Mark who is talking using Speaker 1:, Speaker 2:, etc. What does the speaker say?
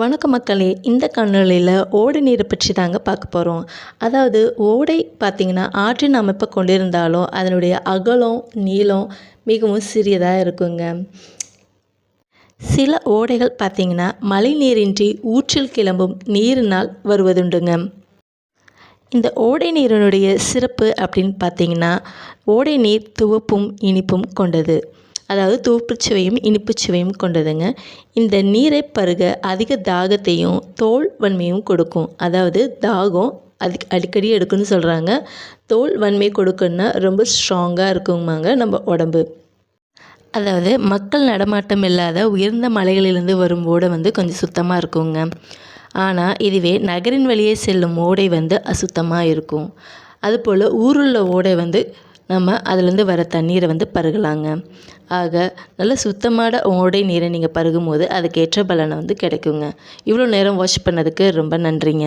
Speaker 1: வணக்க மக்களே இந்த காணொளியில் ஓடை நீரை பற்றி தாங்க பார்க்க போகிறோம் அதாவது ஓடை பார்த்திங்கன்னா ஆற்றின் அமைப்பை கொண்டிருந்தாலும் அதனுடைய அகலம் நீளம் மிகவும் சிறியதாக இருக்குங்க. சில ஓடைகள் பார்த்திங்கன்னா மழை நீரின்றி ஊற்றில் கிளம்பும் நீரினால் வருவதுண்டுங்க. இந்த ஓடை நீரினுடைய சிறப்பு அப்படின்னு பார்த்திங்கன்னா ஓடை நீர் துவப்பும் இனிப்பும் கொண்டது. அதாவது தூப்புச்சுவையும் இனிப்புச்சுவையும் சுவையும் கொண்டதுங்க. இந்த நீரை பருக அதிக தாகத்தையும் தோல் வன்மையும் கொடுக்கும். அதாவது தாகம் அது அடிக்கடி எடுக்குன்னு சொல்கிறாங்க தோல் வன்மை கொடுக்குன்னா ரொம்ப ஸ்ட்ராங்காக இருக்குமாங்க நம்ம உடம்பு. அதாவது மக்கள் நடமாட்டம் இல்லாத உயர்ந்த மலைகளிலிருந்து வரும் ஓடை வந்து கொஞ்சம் சுத்தமாக இருக்குங்க. ஆனால் இதுவே நகரின் வழியே செல்லும் ஓடை வந்து அசுத்தமாக இருக்கும். அதுபோல் ஊருள்ள ஓடை வந்து நம்ம அதுலேருந்து வர தண்ணீரை வந்து பருகலாங்க. ஆக நல்ல சுத்தமான ஓடை நீரை நீங்கள் பருகும் போது அதுக்கேற்ற பலனை வந்து கிடைக்குங்க. இவ்வளோ நேரம் வாஷ் பண்ணதுக்கு ரொம்ப நன்றிங்க.